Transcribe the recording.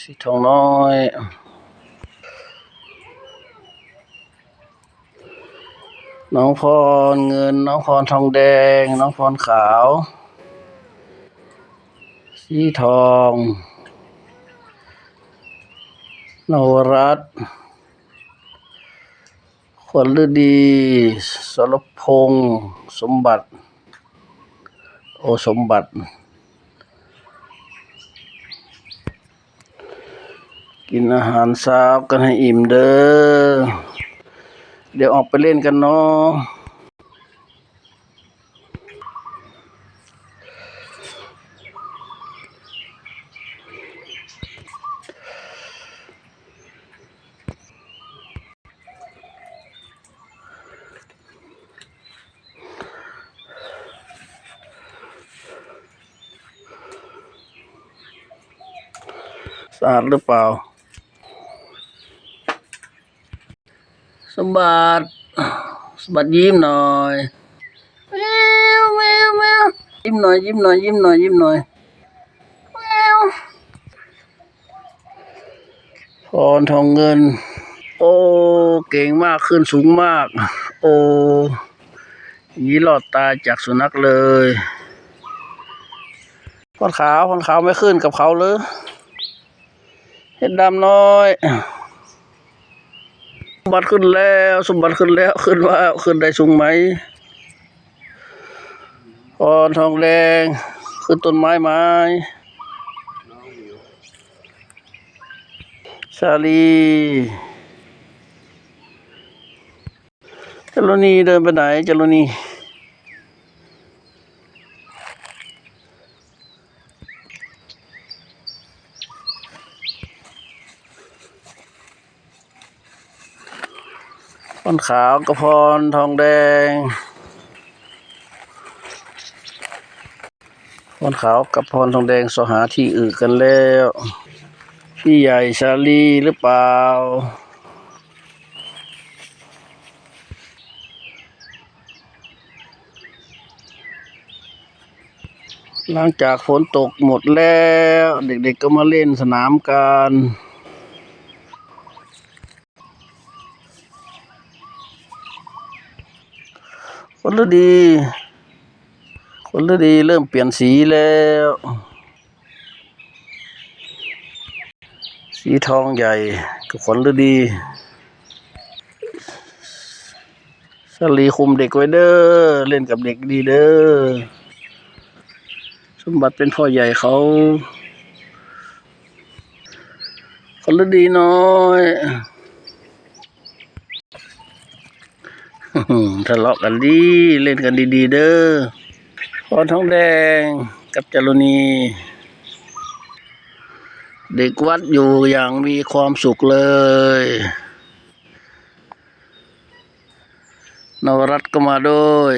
สีทองน้อยน้องพรเงิน น้องพรทองแดง น้องพรขาว สีทองนวรัตขวัญฤดี สรพงษ์สมบัติ โอสมบัติ กินอาหารเช้ากันให้อิ่มเด้อ เดี๋ยวออกไปเล่นกันเนาะสะอาดหรือเปล่า สมบัติสมบัติยิ้มหน่อยแมวแมวแมวยิ้มหน่อยยิ้มหน่อยยิ้มหน่อยยิ้มหน่อยแมวพรทองเงิน โอ้เก่งมากขึ้นสูงมาก โอ้อยางนี้รอดตายจากสุนัขเลยพรขาวพรขาวไม่ขึ้นกับเขาเลยเห็ดดำน้อย สมบัติขึ้นแล้ว สมบัติขึ้นแล้ว ขึ้นว่าขึ้นได้สูงไหมพรทองแดง ขึ้นต้นไม้ไม้ชาลีเจารุนีเดินไปไหนเจารุนี พรขาวกับพรทองแดงพรขาวกับพรทองแดงสหาที่อื่นกันแล้ว พี่ใหญ่ชาลีหรือเปล่า หลังจากฝนตกหมดแล้ว เด็กๆก็มาเล่นสนามกัน คนฤดี คนฤดีเริ่มเปลี่ยนสีแล้ว สีทองใหญ่กับขนฤดีสลีคุมเด็กไว้เด้อ เล่นกับเด็กดีเด้อ สมบัติเป็นพ่อใหญ่เขา คนฤดีน้อย ทะเลาะกันดีเล่นกันดี ๆ เด้อพรท้องแดงกับจารุณี เด็กวัดอยู่อย่างมีความสุขเลย นวรัตก็มาด้วย